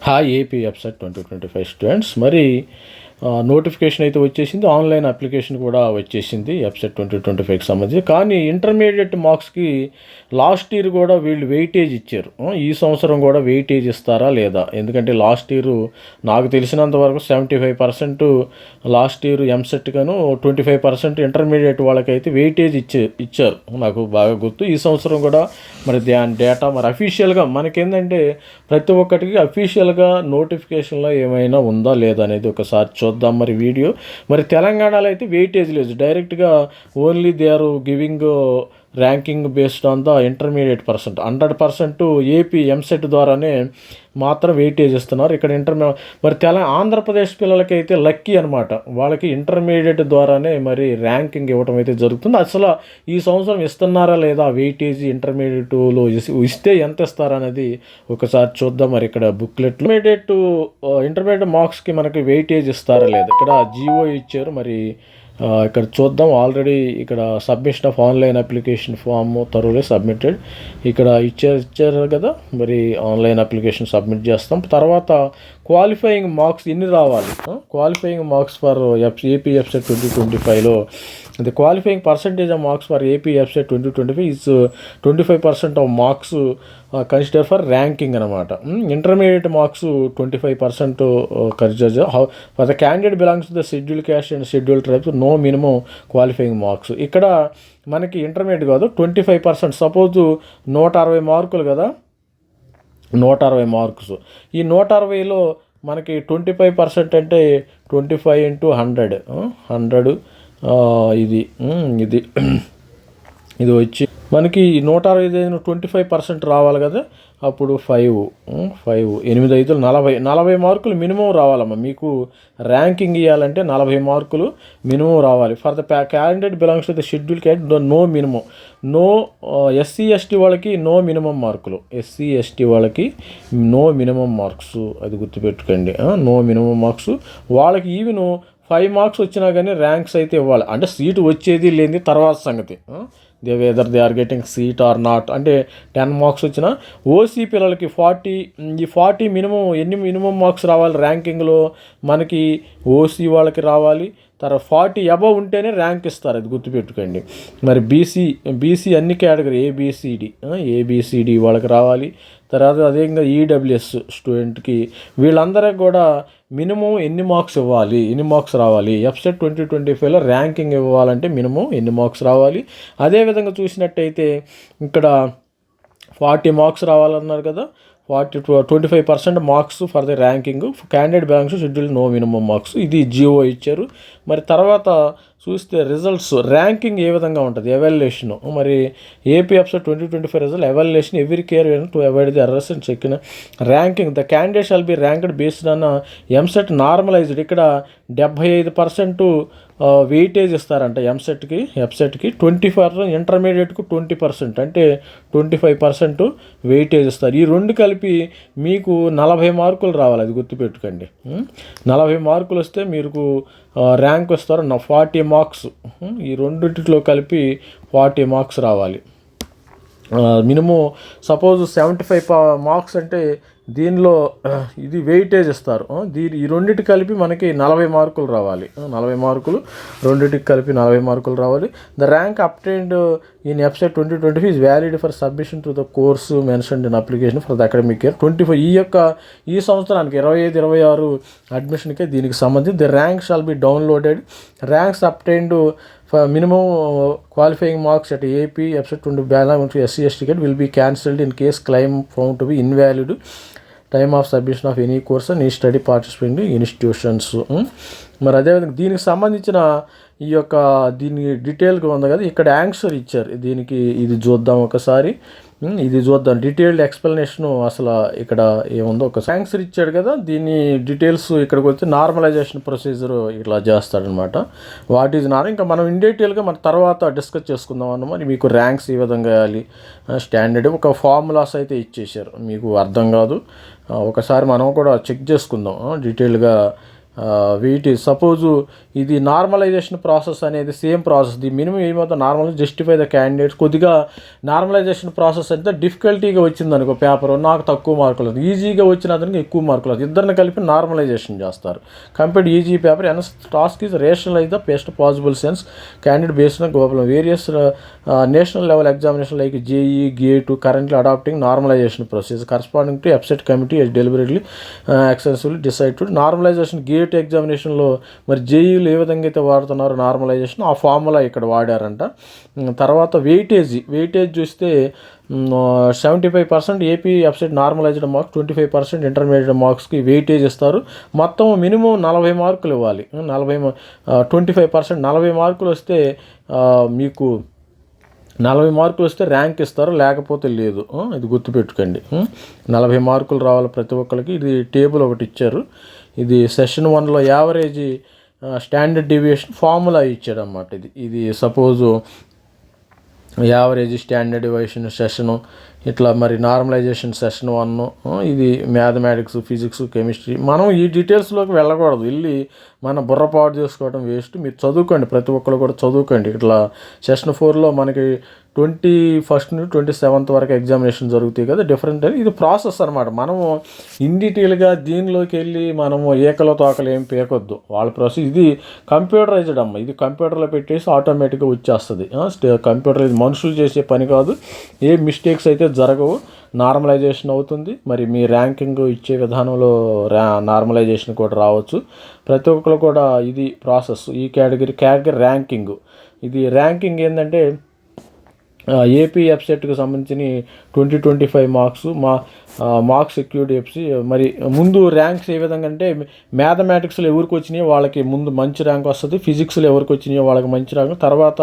Hi AP website twenty twenty five students మరి notification అయితే వచ్చేసింది. ఆన్లైన్ అప్లికేషన్ కూడా వచ్చేసింది. ఎఫ్సెట్ ట్వంటీ ట్వంటీ ఫైవ్కి సంబంధించి. కానీ ఇంటర్మీడియట్ మార్క్స్కి లాస్ట్ ఇయర్ కూడా వీళ్ళు వెయిటేజ్ ఇచ్చారు. ఈ సంవత్సరం కూడా వెయిటేజ్ ఇస్తారా లేదా? ఎందుకంటే లాస్ట్ ఇయర్ నాకు తెలిసినంత వరకు seventy five percent last year ఎంసెట్గాను twenty five percent intermediate వాళ్ళకైతే వెయిటేజ్ ఇచ్చే ఇచ్చారు. నాకు బాగా గుర్తు. ఈ సంవత్సరం కూడా మరి దాని డేటా మరి అఫీషియల్గా మనకేంటంటే ప్రతి ఒక్కటికి అఫీషియల్గా నోటిఫికేషన్లో ఏమైనా ఉందా లేదా అనేది ఒకసారి చూద్దాం మరి వీడియో. మరి తెలంగాణలో అయితే వెయిటేజ్ లేదు. డైరెక్ట్గా only they are giving ranking based on the intermediate percent hundred percent AP EAMCET ద్వారానే మాత్రం వెయిటేజ్ ఇస్తున్నారు ఇక్కడ ఇంటర్మీ మరి తెల ఆంధ్రప్రదేశ్ పిల్లలకి అయితే లక్కీ అనమాట వాళ్ళకి ఇంటర్మీడియట్ ద్వారానే మరి ర్యాంకింగ్ ఇవ్వడం అయితే జరుగుతుంది. అసలు ఈ సంవత్సరం ఇస్తున్నారా లేదా వెయిటేజ్ ఇంటర్మీడియట్లో ఇస్తే ఎంత ఇస్తారనేది ఒకసారి చూద్దాం. మరి ఇక్కడ బుక్లెట్ ఇంటర్మీడియట్ ఇంటర్మీడియట్ మార్క్స్కి మనకి వెయిటేజ్ ఇస్తారా లేదా? ఇక్కడ జియో ఇచ్చారు. మరి ఇక్కడ చూద్దాం. ఆల్రెడీ ఇక్కడ submission of online application form తరువులే submitted ఇక్కడ ఇచ్చారు ఇచ్చారు కదా మరి ఆన్లైన్ అప్లికేషన్ సబ్మిట్ చేస్తాం. తర్వాత క్వాలిఫైయింగ్ మార్క్స్ ఎన్ని రావాలి? Qualifying marks for F AP EAPCET twenty twenty ఫైవ్లో the qualifying percentage of marks for AP EAPCET twenty twenty five is twenty five percent of marks consider for ranking అనమాట intermediate marks twenty five percent consider for the candidate belongs the schedule caste and schedule tribes no minimum qualifying marks. ఇక్కడ మనకి intermediate కాదు twenty five percent. Suppose నూట అరవై మార్కులు కదా? నూట అరవై మార్క్స్. ఈ నూట అరవైలో మనకి ట్వంటీ ఫైవ్ పర్సెంట్ అంటే twenty five into hundred. Hundred ఇది ఇది. ఇది వచ్చి మనకి నూట అరవై ఐదు ట్వంటీ ఫైవ్ పర్సెంట్ రావాలి కదా. అప్పుడు ఫైవ్ ఫైవ్ ఎనిమిది ఐదులు నలభై నలభై మార్కులు మినిమం రావాలమ్మా. మీకు ర్యాంకింగ్ ఇవ్వాలంటే నలభై మార్కులు మినిమం రావాలి. For the candidate belongs to the schedule candidate no minimum no SC ST వాళ్ళకి నో మినిమం మార్కులు. ఎస్సీ ఎస్టీ వాళ్ళకి నో మినిమం మార్క్స్ అది గుర్తుపెట్టుకోండి. నో మినిమం మార్క్స్ వాళ్ళకి ఈవెన్ ఫైవ్ మార్క్స్ వచ్చినా కానీ ర్యాంక్స్ అయితే ఇవ్వాలి. అంటే సీటు వచ్చేది లేనిది తర్వాత సంగతి. They whether they are getting seat or not అంటే టెన్ మార్క్స్ వచ్చిన ఓసీ పిల్లలకి ఫార్టీ ఈ ఫార్టీ మినిమం ఎన్ని మినిమం మార్క్స్ రావాలి ర్యాంకింగ్లో మనకి ఓసీ వాళ్ళకి రావాలి. తర్వాత ఫార్టీ అబవ్ ఉంటేనే ర్యాంక్ ఇస్తారు అది గుర్తుపెట్టుకోండి. మరి బీసీ బీసీ అన్ని category A B C D A B C D వాళ్ళకి రావాలి. తర్వాత అదేవిధంగా ఈడబ్ల్యూఎస్ స్టూడెంట్కి వీళ్ళందరికి కూడా మినిమం ఎన్ని మార్క్స్ ఇవ్వాలి ఎన్ని మార్క్స్ రావాలి? ఎఫ్సెట్ ట్వంటీ ట్వంటీ ఫైవ్లో ర్యాంకింగ్ ఇవ్వాలంటే మినిమం ఎన్ని మార్క్స్ రావాలి? అదేవిధంగా చూసినట్టయితే ఇక్కడ ఫార్టీ మార్క్స్ రావాలన్నారు కదా forty twenty five percent marks for the ranking candidate banks schedule no minimum marks ఇది జియో ఇచ్చారు. మరి తర్వాత చూస్తే రిజల్ట్స్ ర్యాంకింగ్ ఏ విధంగా ఉంటుంది? ఎవాల్యుయేషన్ మరి AP EAPCET twenty twenty five result evaluation every care to avoid the errors అని చెక్కిన ranking the candidate shall be ranked based అన్న ఎంసెట్ నార్మలైజ్డ్ ఇక్కడ డెబ్భై ఐదు పర్సెంట్ వెయిటేజ్ uh, ఇస్తారంట ఎంసెట్కి ఎఫ్సెట్కి ట్వంటీ పర్సెంట్ ఇంటర్మీడియట్కు ట్వంటీ పర్సెంట్ అంటే ట్వంటీ ఫైవ్ పర్సెంట్ వెయిటేజ్ ఇస్తారు. ఈ రెండు కలిపి మీకు నలభై మార్కులు రావాలి అది గుర్తుపెట్టుకోండి. నలభై మార్కులు వస్తే మీకు ర్యాంక్ వస్తారు. నా ఫార్టీ మార్క్స్ ఈ రెండింటిలో కలిపి ఫార్టీ మార్క్స్ రావాలి. Minimum suppose seventy five marks అంటే దీనిలో ఇది వెయిటేజ్ ఇస్తారు. దీని ఈ రెండింటి కలిపి మనకి నలభై మార్కులు రావాలి. నలభై మార్కులు రెండింటికి కలిపి నలభై మార్కులు రావాలి. The rank obtained in website twenty twenty five is valid for submission to the course mention in application for the academic year twenty five ఈ యొక్క ఈ సంవత్సరానికి ఇరవై ఐదు ఇరవై ఆరు అడ్మిషన్కే దీనికి సంబంధించి the rank shall be downloaded ranks obtained minimum qualifying marks at AP EAPCET twenty balance SC ST will be cancelled in case claim found to be invalid time of submission of any course and ఈ study participate institutions మరి అదేవిధంగా దీనికి సంబంధించిన ఈ యొక్క దీని డీటెయిల్గా ఉంది కదా ఇక్కడ యాంక్సర్ ఇచ్చారు. దీనికి ఇది చూద్దాం ఒకసారి. ఇది చూద్దాం. డీటెయిల్డ్ ఎక్స్ప్లెనేషన్ అసలు ఇక్కడ ఏముందో ఒక యాంక్సర్ ఇచ్చాడు కదా దీని డీటెయిల్స్ ఇక్కడికి వచ్చి నార్మలైజేషన్ ప్రొసీజర్ ఇట్లా చేస్తాడనమాట. వాట్ ఈజ్ నార్ ఇంకా మనం ఇన్ డీటెయిల్గా మన తర్వాత డిస్కస్ చేసుకుందాం అన్నమాట మీకు ర్యాంక్స్ ఈ విధంగా వేయాలి స్టాండర్డ్ ఒక ఫార్ములాస్ అయితే ఇచ్చేసారు మీకు అర్థం కాదు. ఒకసారి మనం కూడా చెక్ చేసుకుందాం డీటెయిల్గా వీటి సపోజు ఇది నార్మలైజేషన్ ప్రాసెస్ అనేది సేమ్ ప్రాసెస్. ది మినిమం ఏమవుతుంది నార్మల్ జస్టిఫై ద క్యాండిడేట్స్ కొద్దిగా నార్మలైజేషన్ ప్రాసెస్ అయితే డిఫికల్టీగా వచ్చింది అనుకో పేపర్ నాకు తక్కువ మార్కులు ఈజీగా వచ్చిన అతనికి ఎక్కువ మార్కులు ఇద్దరిని కలిపి నార్మలైజేషన్ చేస్తారు. Compared easy paper an task is rationalise the best possible sense candidate based గోపలం various national level examination like JEE GATE currently adopting normalisation procedure corresponding to EAPCET committee deliberately extensively decide to normalisation GATE ఎగ్జామినేషన్లో మరి జేఈలు ఏ విధంగా అయితే వాడుతున్నారో normalisation ఆ formula ఇక్కడ వాడారంట. తర్వాత weightage weightage చూస్తే seventy five percent AP website normalised marks twenty five percent intermediate మార్క్స్కి వెయిటేజ్ ఇస్తారు. మొత్తం మినిమం నలభై మార్కులు ఇవ్వాలి. నలభై ట్వంటీ ఫైవ్ పర్సెంట్ నలభై మార్కులు వస్తే మీకు నలభై మార్కులు వస్తే ర్యాంక్ ఇస్తారు లేకపోతే లేదు. ఇది గుర్తుపెట్టుకోండి. నలభై మార్కులు రావాలి ప్రతి ఒక్కరికి ఇది టేబుల్ ఒకటి ఇచ్చారు. ఇది సెషన్ వన్లో యావరేజ్ స్టాండర్డ్ డీవియేషన్ ఫార్ములా ఇచ్చాడనమాట ఇది. ఇది suppose average standard deviation session ఇట్లా మరి నార్మలైజేషన్ సెషన్ వన్ ఇది మ్యాథమెటిక్స్ ఫిజిక్స్ కెమిస్ట్రీ మనం ఈ డీటెయిల్స్లోకి వెళ్ళకూడదు. వెళ్ళి మన బుర్రపాటు చేసుకోవడం వేస్ట్ మీరు చదువుకోండి ప్రతి ఒక్కరు కూడా చదువుకోండి. ఇట్లా సెషన్ ఫోర్లో మనకి ట్వంటీ ఫస్ట్ నుండి ట్వంటీ సెవెంత్ వరకు ఎగ్జామినేషన్ జరుగుతాయి కదా డిఫరెంట్ ఇది ప్రాసెస్ అనమాట మనము ఇన్ డీటెయిల్గా దీనిలోకి వెళ్ళి మనము ఏకలో తోకలు ఏం పేకొద్దు. వాళ్ళ ప్రాసెస్ ఇది కంప్యూటరైజ్డ్ అమ్మ. ఇది కంప్యూటర్లో పెట్టేసి ఆటోమేటిక్గా వచ్చేస్తుంది. కంప్యూటర్ ఇది మనుషులు చేసే పని కాదు. ఏ మిస్టేక్స్ అయితే జరగవు నార్మలైజేషన్ అవుతుంది. మరి మీ ర్యాంకింగ్ ఇచ్చే విధానంలో ర్యా నార్మలైజేషన్ కూడా రావచ్చు. ప్రతి ఒక్కరు కూడా ఇది ప్రాసెస్. ఈ కేటగిరీ కేటగిరీ ర్యాంకింగ్. ఇది ర్యాంకింగ్ ఏంటంటే ఏపీ వెబ్సైట్కి సంబంధించిన ట్వంటీ ట్వంటీ ఫైవ్ మార్క్స్ మా మార్క్స్ సెక్యూరిటీ ఎఫ్సి మరి ముందు ర్యాంక్స్ ఏ విధంగా అంటే మ్యాథమెటిక్స్లో ఎవరికి వచ్చినాయో వాళ్ళకి ముందు మంచి ర్యాంక్ వస్తుంది ఫిజిక్స్లో ఎవరికి వచ్చినాయో వాళ్ళకి మంచి ర్యాంక్ తర్వాత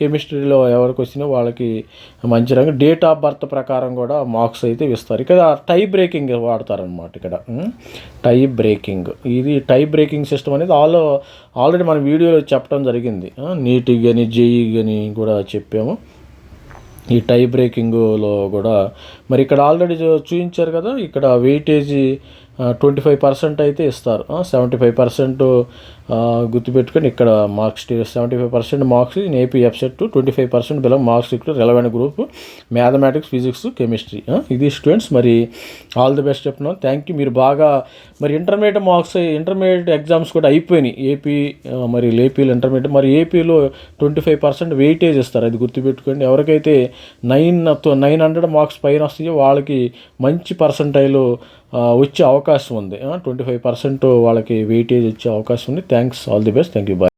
కెమిస్ట్రీలో ఎవరికి వచ్చినాయో వాళ్ళకి మంచి ర్యాంక్ డేట్ ఆఫ్ బర్త్ ప్రకారం కూడా మార్క్స్ అయితే ఇస్తారు. ఇక్కడ టై బ్రేకింగ్ వాడతారనమాట ఇక్కడ టై బ్రేకింగ్ ఇది టై బ్రేకింగ్ సిస్టమ్ అనేది ఆల్ ఆల్రెడీ మన వీడియోలో చెప్పడం జరిగింది. నీట్ కానీ జేఈ కానీ కూడా చెప్పాము. ఈ టై బ్రేకింగ్లో కూడా. మరి ఇక్కడ ఆల్రెడీ చూపించారు కదా ఇక్కడ వెయిటేజీ ట్వంటీ ఫైవ్ పర్సెంట్ అయితే ఇస్తారు. సెవెంటీ ఫైవ్ పర్సెంట్ గుర్తుపెట్టుకొని ఇక్కడ marks seventy five percent marks in AP website twenty five percent below marks ఇక్కడ relevant group mathematics physics chemistry ఇది స్టూడెంట్స్ మరి ఆల్ ది బెస్ట్ చెప్తున్నాం. థ్యాంక్ యూ మీరు బాగా మరి ఇంటర్మీడియట్ మార్క్స్ ఇంటర్మీడియట్ ఎగ్జామ్స్ కూడా అయిపోయినాయి. ఏపీ మరి ఏపీలో ఇంటర్మీడియట్ మరి ఏపీలో ట్వంటీ ఫైవ్ పర్సెంట్ వెయిటేజ్ ఇస్తారు. అది గుర్తుపెట్టుకోండి. ఎవరికైతే నైన్ నైన్ హండ్రెడ్ మార్క్స్ పైన వస్తాయో వాళ్ళకి మంచి పర్సంటైల్ వచ్చే అవకాశం ఉంది. ట్వంటీ ఫైవ్ పర్సెంట్ వాళ్ళకి వెయిటేజ్ వచ్చే అవకాశం ఉంది. Thanks all the best thank you bye